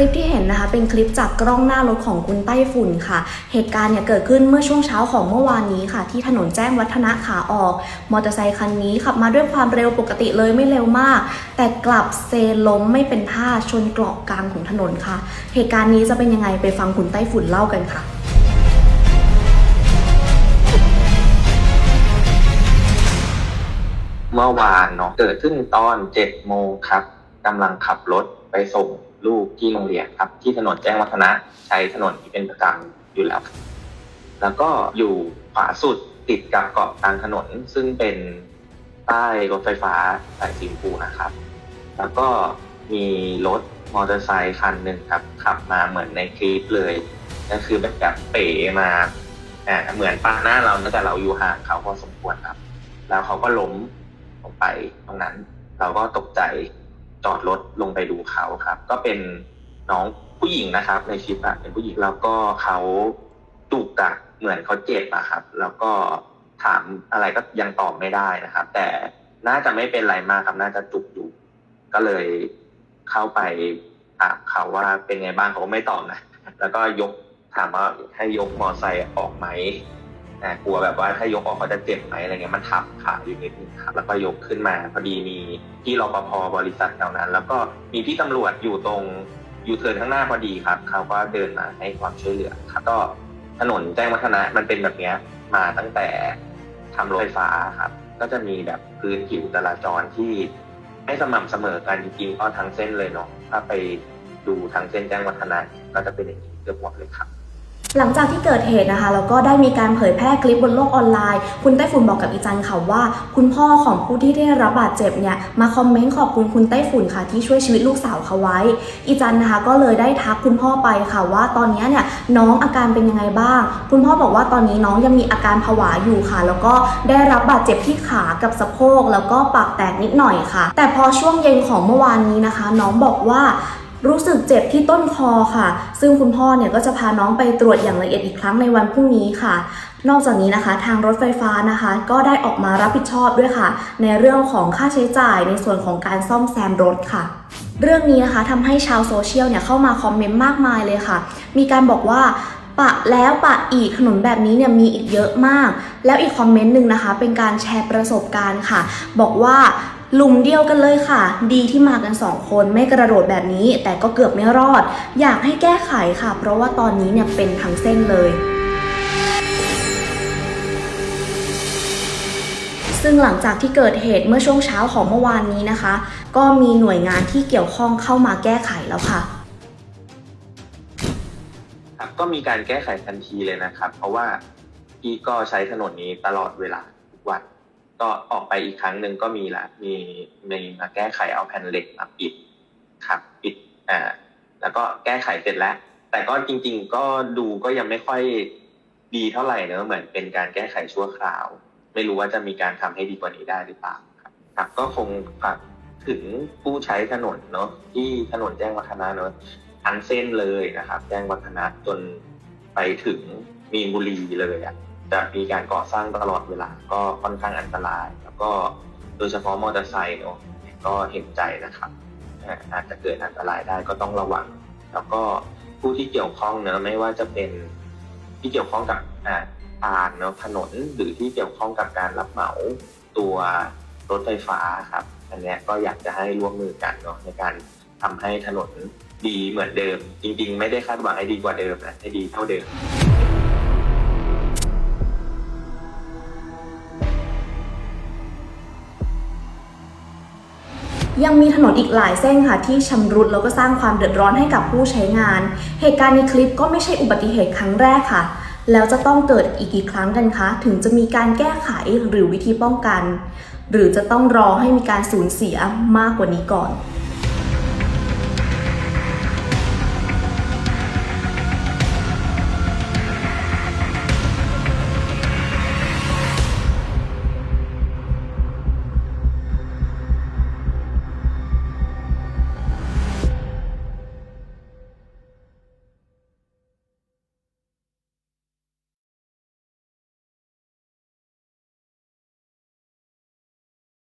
ลิปที่เห็นนะคะ เป็นคลิปจากกล้องหน้ารถของคุณไต้ฝุ่นค่ะ เหตุการณ์เนี่ยเกิดขึ้นเมื่อช่วงเช้าของเมื่อวานนี้ค่ะ ที่ถนนแจ้งวัฒนะขาออก มอเตอร์ไซค์คันนี้ขับมาด้วยความเร็วปกติเลยไม่เร็วมาก แต่กลับเซล้มไม่เป็นท่าชนเกาะกลางของถนนค่ะ เหตุการณ์นี้จะเป็นยังไงไปฟังคุณไต้ฝุ่นเล่ากันค่ะเมื่อวานเนาะเกิดขึ้นตอนเจ็ดโมงครับกำลังขับรถไปส่ง ลูกที่โรงเรียนครับ ที่ถนนแจ้งวัฒนะใช้ถนนที่เป็นประจำอยู่แล้ว แล้วก็อยู่ขวาสุดติดกับเกาะกลางถนนซึ่งเป็นป้รถไฟฟ้าสายสีชมพูนะครับ แล้วก็มีรถมอเตอร์ไซค์คันหนึ่งครับขับมาเหมือนในคลิปเลยก็คือแบบแบบเป๋มาอ่าเหมือนปาหน้าเราแต่เราอยู่ห่างเขาพอสมควรครับ แล้วเขาก็ล้มลงไปตรงนั้น เราก็ตกใจ จอดรถลงไปดูเขาครับ ก็เป็นน้องผู้หญิงนะครับ ในคลิปอะเป็นผู้หญิงแล้วก็เขาจุกอะเหมือนเขาเจ็บอะครับ แล้วก็ถามอะไรก็ยังตอบไม่ได้นะครับ แต่น่าจะไม่เป็นไรมากครับน่าจะจุกอยู่ ก็เลยเข้าไปถามเขาว่าเป็นไงบ้างเขาก็ไม่ตอบนะแล้วก็ยกถามว่าให้ยกมอไซค์ออกไหม กลัวแบบว่าถ้ายกออกเขาจะเจ็บไหมอะไรเงี้ยมันทับขาอยู่นิดนึงครับแล้วก็ยกขึ้นมา พอดีมีพี่รปภบริษัทแถวนั้น แล้วก็มีพี่ตำรวจอยู่ตรงอยู่เทินข้างหน้าพอดีครับเขาก็เดินมาให้ความช่วยเหลือครับก็ถนนแจ้งวัฒนะมันเป็นแบบเนี้ยมาตั้งแต่ทำรถไฟฟ้าครับ ก็จะมีแบบพื้นผิวจราจรที่ไม่สม่ำเสมอกันจริงๆก็ทั้งเส้นเลยเนาะถ้าไปดูทางเส้นแจ้งวัฒนะก็จะเป็นอย่างนี้เกือบหมดเลยครับ หลังจากที่เกิดเหตุนะคะแล้วก็ได้มีการเผยแพร่คลิปบนโลกออนไลน์ คุณไต้ฝุ่นบอกกับอีจันค่ะว่า คุณพ่อของผู้ที่ได้รับบาดเจ็บเนี่ยมาคอมเมนต์ขอบคุณคุณไต้ฝุ่นค่ะที่ช่วยชีวิตลูกสาวเขาไว้ อีจันนะคะก็เลยได้ทักคุณพ่อไปค่ะว่าตอนนี้เนี่ยน้องอาการเป็นยังไงบ้าง คุณพ่อบอกว่าตอนนี้น้องยังมีอาการผวาอยู่ค่ะ แล้วก็ได้รับบาดเจ็บที่ขากับสะโพกแล้วก็ปากแตกนิดหน่อยค่ะ แต่พอช่วงเย็นของเมื่อวานนี้นะคะ น้องบอกว่า รู้สึกเจ็บที่ต้นคอค่ะ ซึ่งคุณพ่อเนี่ยก็จะพาน้องไปตรวจอย่างละเอียดอีกครั้งในวันพรุ่งนี้ค่ะ นอกจากนี้นะคะ ทางรถไฟฟ้านะคะ ก็ได้ออกมารับผิดชอบด้วยค่ะ ในเรื่องของค่าใช้จ่ายในส่วนของการซ่อมแซมรถค่ะเรื่องนี้นะคะทำให้ชาวโซเชียลเนี่ยเข้ามาคอมเมนต์มากมายเลยค่ะ มีการบอกว่าปะแล้วปะอีกถนนแบบนี้เนี่ยมีอีกเยอะมาก แล้วอีกคอมเมนต์หนึ่งนะคะ เป็นการแชร์ประสบการณ์ค่ะ บอกว่า หลุมเดียวกันเลยค่ะ ดีที่มากันสองคนไม่กระโดดแบบนี้ แต่ก็เกือบไม่รอด อยากให้แก้ไขค่ะ เพราะว่าตอนนี้เนี่ยเป็นทั้งเส้นเลยซึ่งหลังจากที่เกิดเหตุเมื่อช่วงเช้าของเมื่อวานนี้นะคะ ก็มีหน่วยงานที่เกี่ยวข้องเข้ามาแก้ไขแล้วค่ะครับก็มีการแก้ไขทันทีเลยนะครับ เพราะว่าพี่ก็ใช้ถนนนี้ตลอดเวลาทุกวัน ก็ออกไปอีกครั้งหนึ่งก็มีละมีมีมาแก้ไขเอาแผ่นเหล็กมาปิดครับปิดอ่าแล้วก็แก้ไขเสร็จแล้ว แต่ก็จริง ๆ ก็ดูก็ยังไม่ค่อยดีเท่าไหร่เนอะเหมือนเป็นการแก้ไขชั่วคราว ไม่รู้ว่าจะมีการทำให้ดีกว่านี้ได้หรือเปล่าครับครับก็คงฝากถึงผู้ใช้ถนนเนอะที่ถนนแจ้งวัฒนะเนอะทั้งเส้นเลยนะครับ แจ้งวัฒนะจนไปถึงมีนบุรีเลยอะ จะมีการก่อสร้างตลอดเวลาก็ค่อนข้างอันตราย แล้วก็โดยเฉพาะมอเตอร์ไซค์เนาะก็เห็นใจนะครับอาจจะเกิดอันตรายได้ก็ต้องระวัง แล้วก็ผู้ที่เกี่ยวข้องเนอะไม่ว่าจะเป็นที่เกี่ยวข้องกับอ่าทางเนาะถนนหรือที่เกี่ยวข้องกับการรับเหมาตัวรถไฟฟ้าครับอันนี้ก็อยากจะให้ร่วมมือกันเนาะในการทำให้ถนนดีเหมือนเดิม จริง ๆ ไม่ได้คาดหวังให้ดีกว่าเดิมนะให้ดีเท่าเดิม ยังมีถนนอีกหลายเส้นค่ะที่ชำรุดแล้วก็สร้างความเดือดร้อนให้กับผู้ใช้งาน เหตุการณ์ในคลิปก็ไม่ใช่อุบัติเหตุครั้งแรกค่ะ แล้วจะต้องเกิดอีกกี่ครั้งกันคะ ถึงจะมีการแก้ไขหรือวิธีป้องกัน หรือจะต้องรอให้มีการสูญเสียมากกว่านี้ก่อน